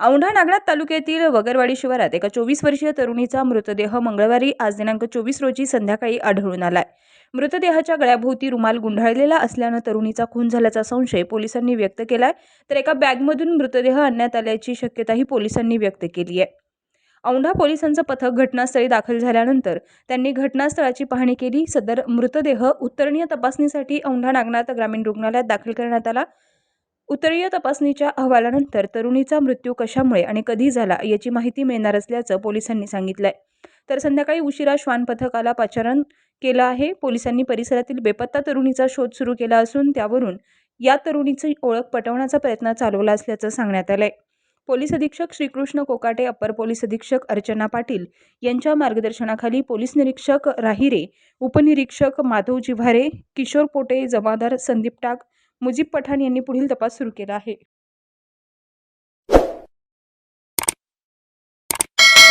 औंढा नागनाथ तालुक्यातील वगरवाडी शिवारात एका चोवीस वर्षीय तरुणीचा मृतदेह मंगळवारी आज दिनांक चोवीस रोजी संध्याकाळी आढळून आलाय. मृतदेहाच्या गळ्याभोवती रुमाल गुंढाळलेला असल्यानं तरुणीचा खून झाल्याचा संशय पोलिसांनी व्यक्त केलाय. तर एका बॅगमधून मृतदेह आणण्यात आल्याची शक्यताही पोलिसांनी व्यक्त केली आहे. औंढा पोलिसांचं पथक घटनास्थळी दाखल झाल्यानंतर त्यांनी घटनास्थळाची पाहणी केली. सदर मृतदेह उत्तरणीय तपासणीसाठी औंढा नागनाथ ग्रामीण रुग्णालयात दाखल करण्यात आला. उत्तरीय तपासणीच्या अहवालानंतर तरुणीचा मृत्यू कशामुळे आणि कधी झाला याची माहिती मिळणार असल्याचं पोलिसांनी सांगितलं आहे तर संध्याकाळी उशिरा श्वान पथकाला पाचारण केलं आहे. पोलिसांनी परिसरातील बेपत्ता तरुणीचा शोध सुरू केला असून त्यावरून या तरुणीची ओळख पटवण्याचा प्रयत्न चालवला असल्याचं सांगण्यात आलंय. पोलीस अधीक्षक श्रीकृष्ण कोकाटे अप्पर पोलीस अधीक्षक अर्चना पाटील यांच्या मार्गदर्शनाखाली पोलीस निरीक्षक राहिरे उपनिरीक्षक माधव जिव्हारे किशोर पोटे जमादार संदीप टाक मुजीब पठाण यांनी पुढील तपास सुरू केला आहे.